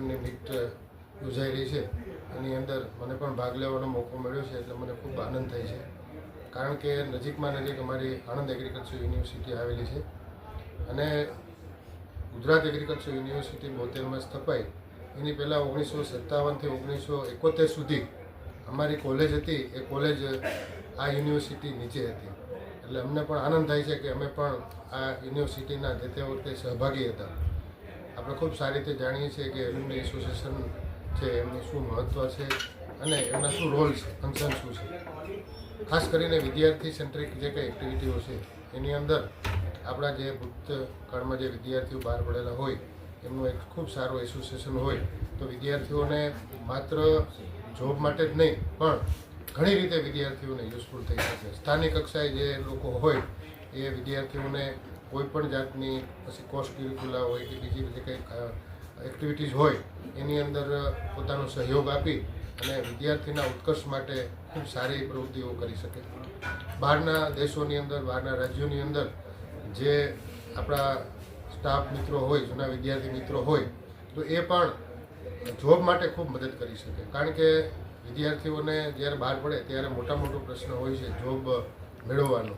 Meet યોજાઈ રહી છે. એની અંદર મને પણ ભાગ લેવાનો મોકો મળ્યો છે એટલે મને ખૂબ આનંદ થાય છે. કારણ કે નજીકમાં નજીક અમારી આણંદ એગ્રીકલ્ચર યુનિવર્સિટી આવેલી છે. અને ગુજરાત એગ્રીકલ્ચર યુનિવર્સિટી બોતેરમાં સ્થપાઈ. એની પહેલાં ઓગણીસો સત્તાવનથી ઓગણીસો એકોતેર સુધી અમારી કોલેજ હતી. એ કોલેજ આ યુનિવર્સિટી નીચે હતી. એટલે અમને પણ આનંદ થાય છે કે અમે પણ આ યુનિવર્સિટીના જે તે વખતે સહભાગી હતા. આપણે ખૂબ સારી રીતે જાણીએ છીએ કે એલ્યુમની એસોસિએશન છે, એમનું શું મહત્ત્વ છે અને એમના શું રોલ છે ફંક્શન શું છે. ખાસ કરીને વિદ્યાર્થી સેન્ટ્રિક જે કંઈ એક્ટિવિટીઓ છે એની અંદર આપણા જે ભૂતકાળમાં જે વિદ્યાર્થીઓ બહાર પડેલા હોય, એમનું એક ખૂબ સારું એસોસિએશન હોય, તો વિદ્યાર્થીઓને માત્ર જોબ માટે જ નહીં, પણ ઘણી રીતે વિદ્યાર્થીઓને યુઝફુલ થઈ શકે. સ્થાનિક કક્ષાએ જે લોકો હોય, એ વિદ્યાર્થીઓને કોઈ પણ જાતની પછી કોસ્ટ ક્યુરિક્યુલા હોય કે બીજી બધી કંઈક એક્ટિવિટીઝ હોય, એની અંદર પોતાનો સહયોગ આપી અને વિદ્યાર્થીના ઉત્કર્ષ માટે ખૂબ સારી પ્રવૃત્તિઓ કરી શકે. બહારના દેશોની અંદર, બહારના રાજ્યોની અંદર જે આપણા સ્ટાફ મિત્રો હોય, જૂના વિદ્યાર્થી મિત્રો હોય, તો એ પણ જોબ માટે ખૂબ મદદ કરી શકે. કારણ કે વિદ્યાર્થીઓને જ્યારે બહાર પડે ત્યારે મોટા મોટો પ્રશ્ન હોય છે, જોબ મેળવવાનો.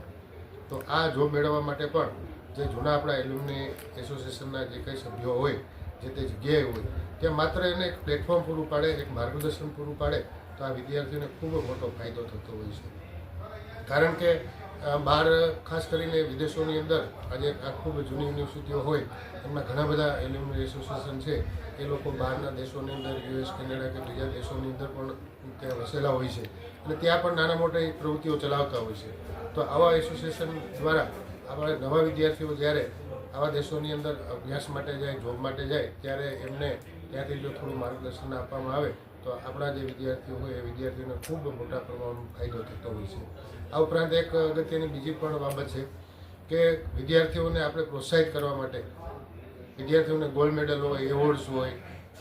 તો આ જોબ મેળવવા માટે પણ જે જૂના આપણા એલ્યુમની એસોસિએશનના જે કંઈ સભ્યો હોય, જે તે જગ્યાએ હોય, ત્યાં માત્ર એને એક પ્લેટફોર્મ પૂરું પાડે, એક માર્ગદર્શન પૂરું પાડે, તો આ વિદ્યાર્થીઓને ખૂબ મોટો ફાયદો થતો હોય છે. કારણ કે બહાર, ખાસ કરીને વિદેશોની અંદર, આજે આ ખૂબ જૂની યુનિવર્સિટીઓ હોય, એમાં ઘણા બધા એલ્યુમની એસોસિએશન છે, એ લોકો બહારના દેશોની અંદર, યુએસ, કેનેડા કે બીજા દેશોની અંદર પણ ત્યાં વસેલા હોય છે. અને ત્યાં પણ નાના મોટી પ્રવૃત્તિઓ ચલાવતા હોય છે. તો આવા એસોસિએશન દ્વારા આપણા નવા વિદ્યાર્થીઓ જ્યારે આવા દેશોની અંદર અભ્યાસ માટે જાય, જોબ માટે જાય, ત્યારે એમને ત્યાંથી જો થોડું માર્ગદર્શન આપવામાં આવે, તો આપણા જે વિદ્યાર્થીઓ હોય, એ વિદ્યાર્થીઓને ખૂબ મોટા પ્રમાણમાં ફાયદો થતો હોય છે. આ ઉપરાંત એક અગત્યની બીજી પણ બાબત છે કે વિદ્યાર્થીઓને આપણે પ્રોત્સાહિત કરવા માટે વિદ્યાર્થીઓને ગોલ્ડ મેડલ હોય, એવોર્ડ્સ હોય,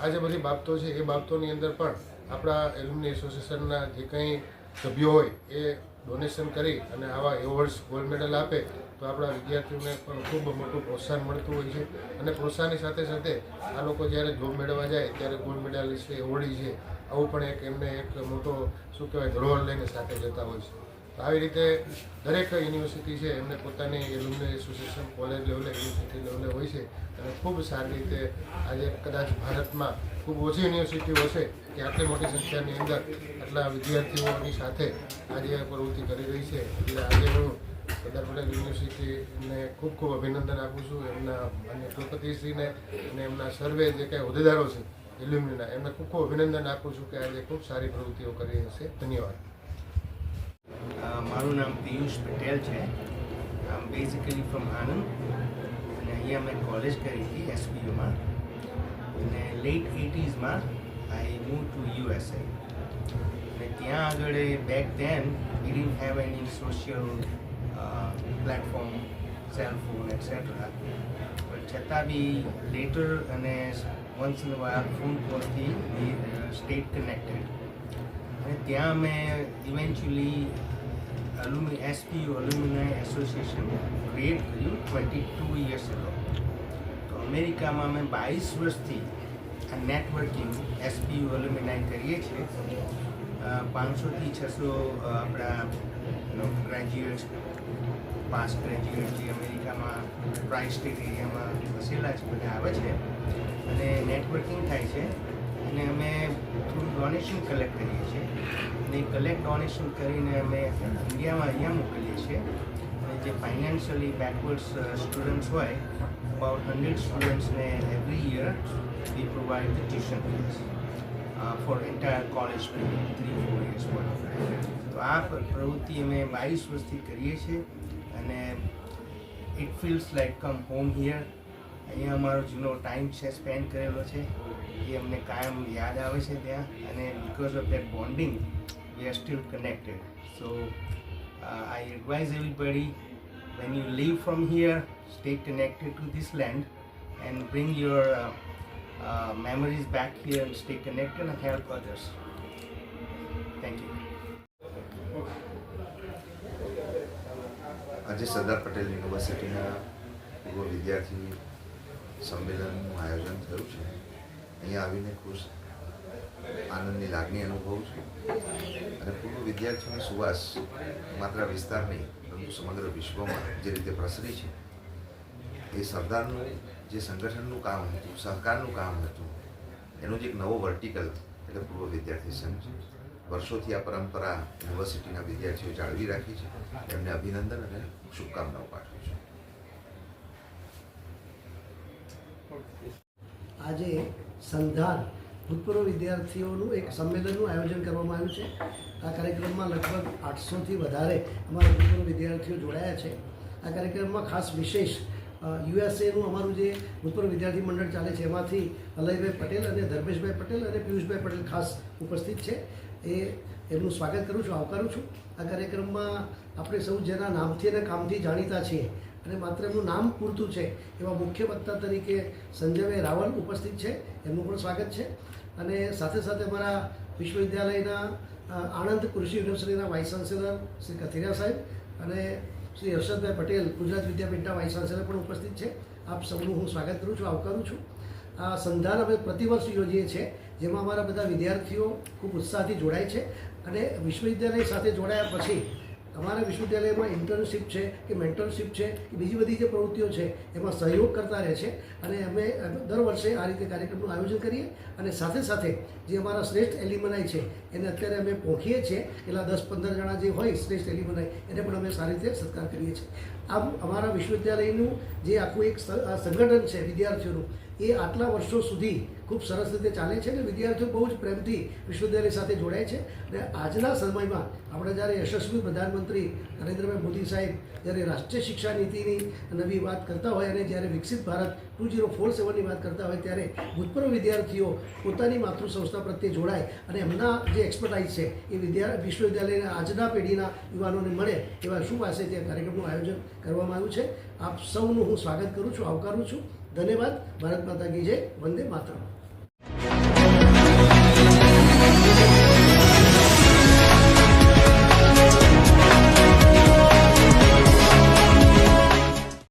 આ જે બધી બાબતો છે, એ બાબતોની અંદર પણ આપણા એલ્યુમની એસોસિએશનના જે કંઈ સભ્યો હોય, એ ડોનેશન કરી અને આવા એવોર્ડ્સ, ગોલ્ડ મેડલ આપે તો આપણા વિદ્યાર્થીઓને પણ ખૂબ મોટું પ્રોત્સાહન મળતું હોય છે. અને પ્રોત્સાહનની સાથે સાથે આ લોકો જ્યારે જોબ મેળવવા જાય, ત્યારે ગોલ્ડ મેડાલિસ્ટ છે એવોર્ડી છે, આવું પણ એક એમને એક મોટો, શું કહેવાય ધરોહર લઈને સાથે જતા હોય છે. તો આવી રીતે દરેક યુનિવર્સિટી છે, એમને પોતાની એલ્યુમની એસોસિએશન કોલેજ લેવલે યુનિવર્સિટી લેવલે હોય છે. અને ખૂબ સારી રીતે આજે કદાચ ભારતમાં ખૂબ ઓછી યુનિવર્સિટીઓ હશે, કે આટલી મોટી સંખ્યાની અંદર આટલા વિદ્યાર્થીઓની સાથે આજે આ પ્રવૃત્તિ કરી રહી છે એટલે આજે હું સરદાર પટેલ યુનિવર્સિટીને ખૂબ ખૂબ અભિનંદન આપું છું. એમના માન્ય કુલપતિશ્રીને અને એમના સર્વે જે કાંઈ હોદ્દેદારો છે એલ્યુમિના એમને ખૂબ ખૂબ અભિનંદન આપું છું કે આજે ખૂબ સારી પ્રવૃત્તિઓ કરી હશે ધન્યવાદ. મારું નામ પિયુષ પટેલ છે. આમ બેઝિકલી ફ્રોમ આનંદ અને અહીંયા મેં કોલેજ કરી હતી એસપીયુમાં અને લેટ એટીઝમાં આઈ મૂવ ટુ યુએસએ અને ત્યાં આગળ back then we didn't have any social platform cell phone etcetera પણ છતાં બી લેટર અને વન્સ ઇન વાર ફોન કોલથી સ્ટેટ કનેક્ટેડ અને ત્યાં અમે eventually alumni SPU alumni association create કર્યું ટ્વેન્ટી ટુ યર્સ એગો તો અમેરિકામાં અમે બાવીસ વર્ષથી આ નેટવર્કિંગ એસપીયુ અલુમિનાઈ કરીએ છીએ. પાંચસોથી છસો આપણા ગ્રેજ્યુએટ્સ પાસ ગ્રેજ્યુએટ જે અમેરિકામાં ટ્રાઈ સ્ટેટ એરિયામાં વસેલા છે, બધા આવે છે. અને નેટવર્કિંગ થાય છે. અને અમે થોડું ડોનેશન કલેક્ટ કરીએ છીએ. અને કલેક્ટ ડોનેશન કરીને અમે ઇન્ડિયામાં અહીંયા મોકલીએ છીએ. અને જે ફાઇનાન્શિયલી બેકવર્ડ્સ સ્ટુડન્ટ્સ હોય about hundred સ્ટુડન્ટ્સને every year we provide the tuition for entire college three four years તો આ પ્રવૃત્તિ અમે બાવીસ વર્ષથી કરીએ છીએ અને it feels like come home here અહીંયા અમારો જૂનો ટાઈમ છે સ્પેન્ડ કરેલો છે. એ અમને કાયમ યાદ આવે છે ત્યાં અને because of that bonding we are still connected so I advise everybody when you leave from here stay connected to this land and bring your uh, memories back here and stay connected and help others. Thank you. આજે સરદાર પટેલ યુનિવર્સિટીના પૂર્વ વિદ્યાર્થી સંમેલનનું આયોજન થયું છે. અહીંયા આવીને ખુશ આનંદની લાગણી અનુભવું છું. અને પૂર્વ વિદ્યાર્થીઓની સુવાસ માત્ર વિસ્તારની પરંતુ સમગ્ર વિશ્વમાં જે રીતે પ્રસરી છે એ સરદારનું જે સંગઠનનું કામ હતું સહકારનું કામ હતું, એનો જે એક નવો વર્ટિકલ એટલે પૂર્વ વિદ્યાર્થી સંઘ છે. વર્ષોથી આ પરંપરા યુનિવર્સિટીના વિદ્યાર્થીઓ જાળવી રાખી છે. એમને અભિનંદન અને શુભકામનાઓ પાઠવું છું. આજે સંધાન, ભૂતપૂર્વ વિદ્યાર્થીઓનું એક સંમેલનનું આયોજન કરવામાં આવ્યું છે. આ કાર્યક્રમમાં લગભગ આઠસોથી વધારે અમારા ભૂતપૂર્વ વિદ્યાર્થીઓ જોડાયા છે. આ કાર્યક્રમમાં ખાસ વિશેષ યુએસએનું અમારું જે ભૂતપૂર્વ વિદ્યાર્થી મંડળ ચાલે છે, એમાંથી અલયભાઈ પટેલ અને ધર્મેશભાઈ પટેલ અને પિયુષભાઈ પટેલ ખાસ ઉપસ્થિત છે. એ, એમનું સ્વાગત કરું છું, આવકારું છું. આ કાર્યક્રમમાં આપણે સૌ જેના નામથી અને કામથી જાણીતા છીએ અને માત્ર એમનું નામ પૂરતું છે, એવા મુખ્ય વક્તા તરીકે સંજયભાઈ રાવલ ઉપસ્થિત છે, એમનું પણ સ્વાગત છે. અને સાથે સાથે અમારા વિશ્વવિદ્યાલયના આણંદ કૃષિ યુનિવર્સિટીના વાઇસ ચાન્સેલર શ્રી કથિરા સાહેબ અને શ્રી હર્ષદભાઈ પટેલ ગુજરાત વિદ્યાપીઠના વાઇસ ચાન્સેલર પણ ઉપસ્થિત છે. આપ સૌનું હું સ્વાગત કરું છું, આવકારું છું. આ સંધાન અમે પ્રતિવર્ષ યોજીએ છીએ, જેમાં અમારા બધા વિદ્યાર્થીઓ ખૂબ ઉત્સાહથી જોડાય છે અને વિશ્વવિદ્યાલય સાથે જોડાયા પછી અમારા વિશ્વવિદ્યાલયમાં ઇન્ટર્નશીપ છે કે મેન્ટરશીપ છે કે બીજી બધી જે પ્રવૃત્તિઓ છે, એમાં સહયોગ કરતા રહે છે અને અમે દર વર્ષે આ રીતે કાર્યક્રમનું આયોજન કરીએ અને સાથે સાથે જે અમારા શ્રેષ્ઠ એલિમનાય છે, એને અત્યારે અમે પહોંચીએ છીએ. એટલા દસ પંદર જણા જે હોય શ્રેષ્ઠ એલિમનાય એને પણ અમે સારી રીતે સત્કાર કરીએ છીએ. આમ અમારા વિશ્વવિદ્યાલયનું જે આખું એક સંગઠન છે વિદ્યાર્થીઓનું, એ આટલા વર્ષો સુધી ખૂબ સરસ રીતે ચાલે છે અને વિદ્યાર્થીઓ બહુ જ પ્રેમથી વિશ્વવિદ્યાલય સાથે જોડાય છે. અને આજના સમયમાં આપણે જ્યારે યશસ્વી પ્રધાનમંત્રી નરેન્દ્રભાઈ મોદી સાહેબ જ્યારે રાષ્ટ્રીય શિક્ષા નીતિની નવી વાત કરતા હોય અને જ્યારે વિકસિત ભારત ટુ ઝીરો ફોર સેવનની વાત કરતા હોય ત્યારે ભૂતપૂર્વ વિદ્યાર્થીઓ પોતાની માતૃ સંસ્થા પ્રત્યે જોડાય અને એમના જે એક્સપર્ટાઇઝ છે એ વિદ્યા, વિશ્વવિદ્યાલયના આજના પેઢીના યુવાનોને મળે એવા શું પાસે તે કાર્યક્રમનું આયોજન કરવામાં આવ્યું છે. આપ સૌનું હું સ્વાગત કરું છું, આવકારું છું. ધન્યવાદ. ભારત માતા કી જય. વંદે માતરમ.